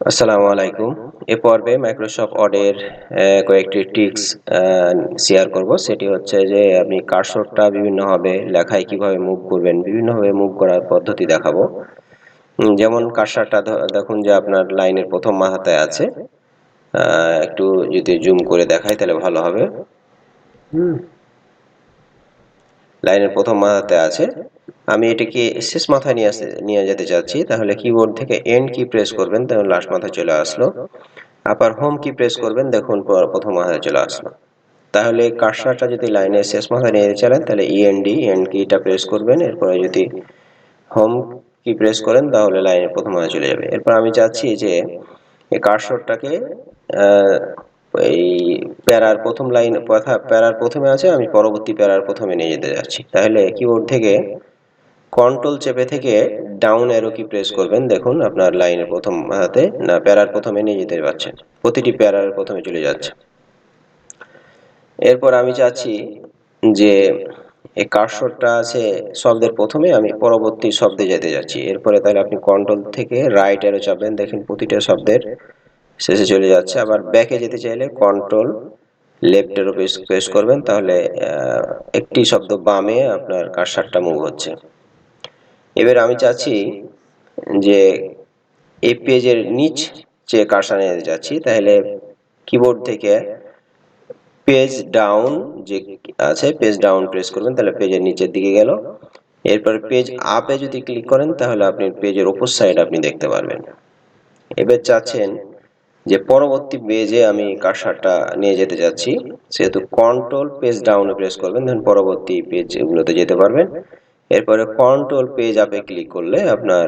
আসসালামু আলাইকুম। এ পর্বে মাইক্রোসফট অডের কয়েকটি ট্রিক্স শেয়ার করব। সেটি হচ্ছে যে আপনি কার্সরটা বিভিন্নভাবে লেখায় কীভাবে মুভ করবেন বিভিন্নভাবে মুভ করার পদ্ধতি দেখাবো। যেমন কার্সারটা দেখুন যে আপনার লাইনের প্রথম মাথাতে আছে। একটু যদি জুম করে দেখাই তাহলে ভালো হবে। লাইনের প্রথম মাথাতে আছে। আমি এটাকে শেষ মাথায় নিয়ে আসতে, নিয়ে যেতে চাচ্ছি তাহলে কিবোর্ড থেকে এন্ড কি প্রেস করবেন তখন লাস্ট মাথায় চলে আসলো। আবার হোম কি প্রেস করবেন, দেখুন প্রথম মাথায় চলে আসলো। তাহলে কার্সারটা যদি লাইনের শেষ মাথায় নিয়ে চলেন, তাহলে ইএনডি এন্ড কিটা প্রেস করবেন। এরপরে যদি হোম কি প্রেস করেন, তাহলে লাইনের প্রথম মাথায় চলে যাবে। এরপর আমি চাচ্ছি যে, এই কার্সরটাকে এই প্যারার প্রথম লাইন প্যারার প্রথমে আছে, আমি পরবর্তী প্যারার প্রথমে নিয়ে যেতে যাচ্ছি। তাহলে কিবোর্ড থেকে কন্ট্রোল চেপে থেকে ডাউন অ্যারো কি প্রেস করবেন। দেখুন, আপনার লাইনের প্রথম হাতে না প্যারার প্রথমে নিয়ে যেতে পারছেন। প্রতিটি প্যারার প্রথমে চলে যাচ্ছে। এরপর আমি চাচ্ছি যে এই কার্সরটা আছে শব্দের প্রথমে, আমি পরবর্তী শব্দে যেতে যাচ্ছি। এরপরে তাহলে আপনি কন্ট্রোল থেকে রাইট অ্যারো চাপবেন। দেখেন, প্রতিটা শব্দের শেষে চলে যাচ্ছে। আবার ব্যাকে যেতে চাইলে কন্ট্রোল লেফট এরো প্রেস করবেন। তাহলে একটি শব্দ বামে আপনার কারসারটা মুভ হচ্ছে। এবার আমি চাচ্ছি যে এই পেজের নিচ যে কারসার নিতে যাচ্ছি, তাহলে কিবোর্ড থেকে পেজ ডাউন যে আছে পেজ ডাউন প্রেস করবেন, তাহলে পেজের নিচের দিকে গেল। এরপর পেজ আপে যদি ক্লিক করেন, তাহলে আপনি পেজের ওপর সাইড আপনি দেখতে পারবেন। এবার চাচ্ছেন যে পরবর্তী পেজে আমি কারসারটা নিয়ে যেতে যাচ্ছি সেহেতু কন্ট্রোল পেজ ডাউনে প্রেস করবেন দেন পরবর্তী পেজগুলোতে যেতে পারবেন। এরপরে কন্ট্রোল পেজ আপে ক্লিক করলে আপনার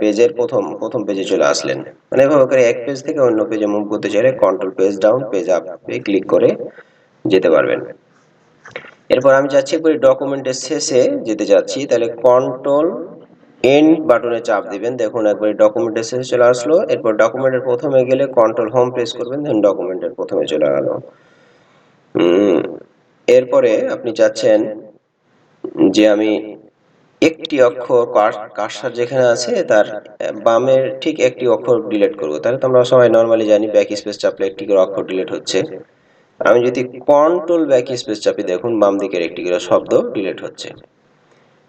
পেজের প্রথম প্রথম পেজে চলে আসলেন। মানে এভাবে করে এক পেজ থেকে অন্য পেজে মুভ করতে চাইলে কন্ট্রোল পেজ ডাউন পেজ আপে ক্লিক করে যেতে পারবেন। এরপর আমি যাচ্ছি ডকুমেন্টের শেষে যেতে যাচ্ছি, তাহলে কন্ট্রোল এন বাটনে চাপ দিবেন। দেখুন একবার ডকুমেন্টের শেষে চলে আসলো। এরপর ডকুমেন্টের প্রথমে গেলে কন্ট্রোল হোম প্রেস করবেন দেন ডকুমেন্টের প্রথমে চলে গেল। এরপরে আপনি চাচ্ছেন যে আমি একটি অক্ষর কার্সার যেখানে আছে তার বামের ঠিক একটি অক্ষর ডিলিট করব। তাহলে তো আমরা সবাই নর্মালি জানি ব্যাক স্পেস চাপলে একটি করে অক্ষর ডিলিট হচ্ছে। আমি যদি কন্ট্রোল ব্যাক স্পেস চাপি দেখুন, বাম দিকের একটি করে শব্দ ডিলিট হচ্ছে।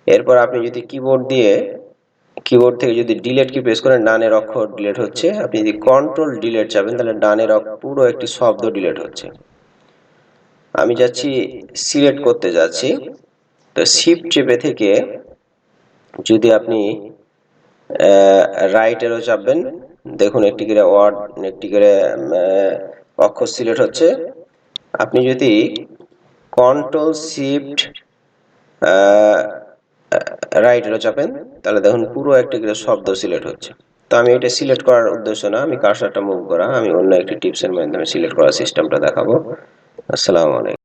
এরপর আপনি যদি কিবোর্ড দিয়ে কিবোর্ড থেকে যদি ডিলেট কি প্রেস করেন, ডানের অক্ষর ডিলেট হচ্ছে। আপনি যদি কন্ট্রোল ডিলেট চাপেন, তাহলে ডানের পুরো একটি শব্দ ডিলেট হচ্ছে। আমি যাচ্ছি সিলেক্ট করতে যাচ্ছি। তো শিফট চেপে থেকে যদি আপনি রাইট এরও চাপবেন, দেখুন একটি করে ওয়ার্ড একটি করে অক্ষর সিলেক্ট হচ্ছে। আপনি যদি কন্ট্রোল শিফট রাইট এরও চাপেন, তাহলে দেখুন পুরো একটি করে শব্দ সিলেক্ট হচ্ছে। তো আমি এটা সিলেক্ট করার উদ্দেশ্য না, আমি কার্সারটা মুভ করা, আমি অন্য একটি টিপসের মাধ্যমে সিলেক্ট করার সিস্টেমটা দেখাবো। আসসালামু আলাইকুম